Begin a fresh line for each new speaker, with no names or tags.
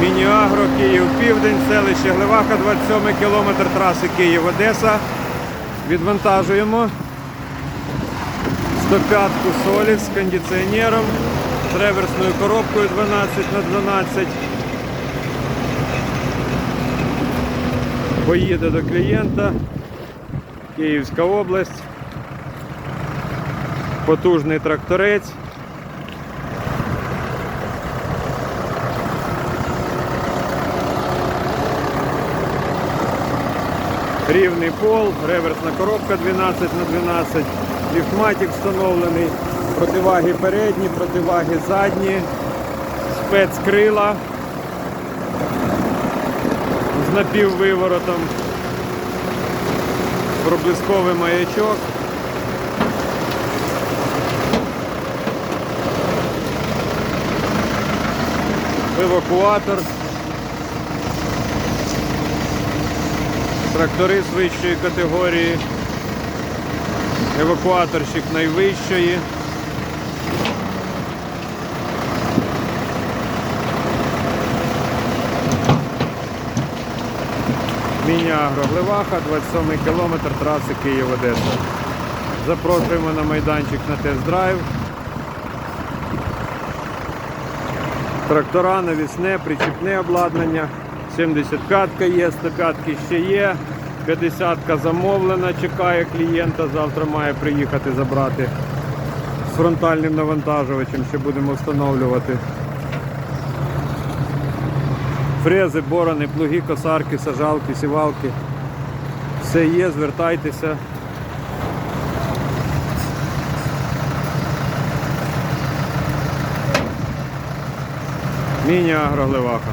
Міні-Агро, Київ Південь, селище Гливаха, 27 кілометр траси Київ-Одеса. Відвантажуємо 105-ку солі з кондиціонером, з реверсною коробкою 12 на 12. Поїде до клієнта. Київська область. Потужний тракторець. Рівний пол, реверсна коробка 12 на 12, ліфтматик встановлений, противаги передні, противаги задні, спецкрила. З напіввиворотом, проблисковий маячок. Евакуатор. Тракторист вищої категорії, евакуаторщик найвищої. Міні-Агро Гливаха, 27 кілометр траси Київ-Одеса. Запрошуємо на майданчик на тест-драйв. Трактора, навісне, причіпне обладнання. 75-ка є, 105-ки ще є. 50-ка замовлена, чекає клієнта. Завтра має приїхати забрати з фронтальним навантажувачем, що будемо встановлювати. Фрези, борони, плуги, косарки, сажалки, сівалки. Все є, звертайтеся. Міні-агро Гливаха.